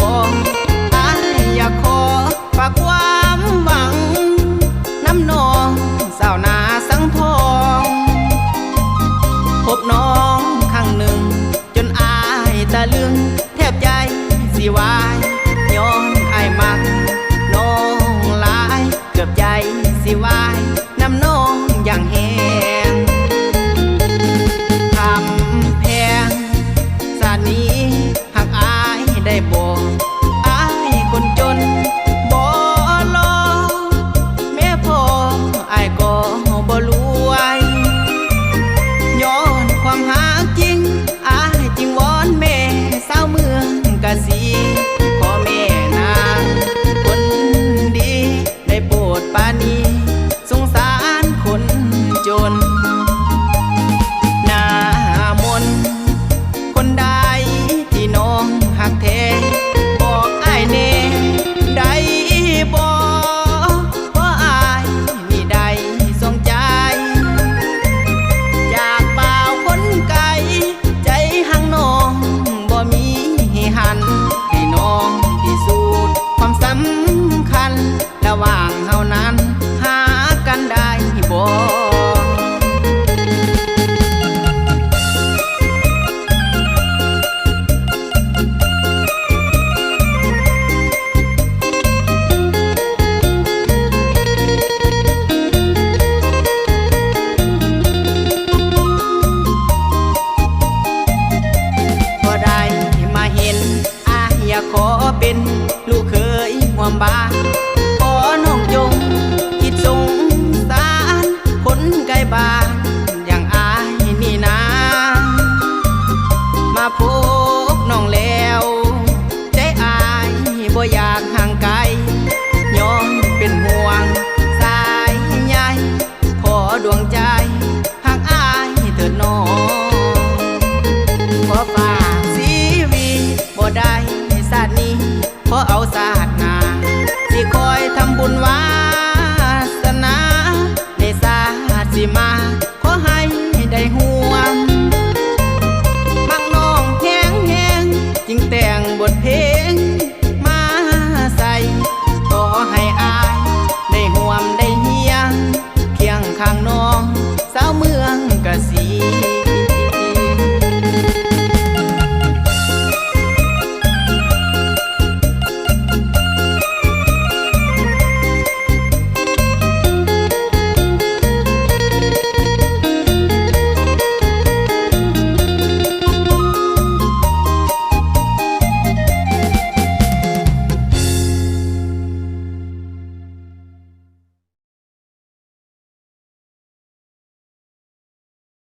บอกอายอยากขอฝากความหวัง น้ำนองสาวนาสังทอง พบน้องครั้งหนึ่ง จนอายตะลึง แทบใจสิวา บาขอน้องจง คิดสงสารคนไกลบ้านอย่างอายนี่นามาพบน้องแล้ว ใจอายบ่อยาก